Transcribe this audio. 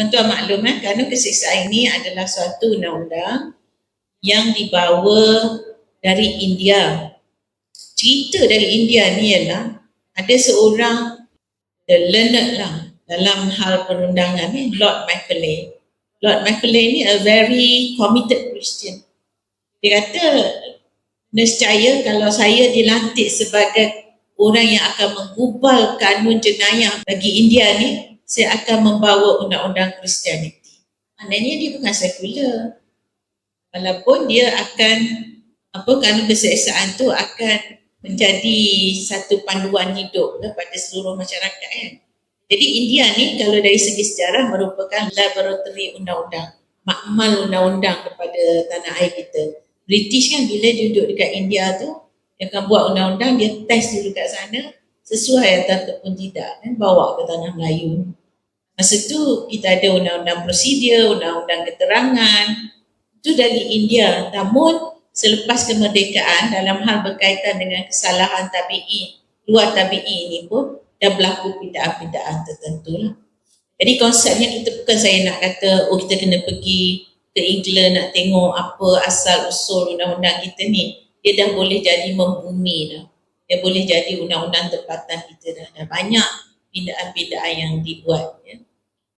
Tuan-tuan maklum eh, kerana keseksaan ini adalah suatu undang-undang yang dibawa dari India. Cerita dari India ni ialah ada seorang the learned lah dalam hal perundangan ni Lord Macaulay. Lord Macaulay ni a very committed Christian. Dia kata nescaya kalau saya dilantik sebagai orang yang akan menggubal kanun jenayah bagi India ni, saya akan membawa undang-undang Kristianiti. Maknanya dia bukan sekular. Walaupun dia akan apa kanun keseksaan tu akan menjadi satu panduan hidup kepada seluruh masyarakat kan. Jadi India ni kalau dari segi sejarah merupakan laboratory undang-undang, makmal undang-undang kepada tanah air kita. British kan bila duduk dekat India tu, dia akan buat undang-undang, dia test dulu kat sana, sesuai ataupun tidak, kan, bawa ke tanah Melayu. Masa tu kita ada undang-undang prosedur, undang-undang keterangan, itu dari India. Namun selepas kemerdekaan dalam hal berkaitan dengan kesalahan tabi'i, luar tabi'i ini pun dan berlaku pindaan-pindaan tertentu lah. Jadi konsepnya kita bukan saya nak kata oh kita kena pergi ke England nak tengok apa asal usul undang-undang kita ni. Dia dah boleh jadi membumi dah. Dia boleh jadi undang-undang tempatan kita dah. Dah banyak pindaan-pindaan yang dibuat. Ya.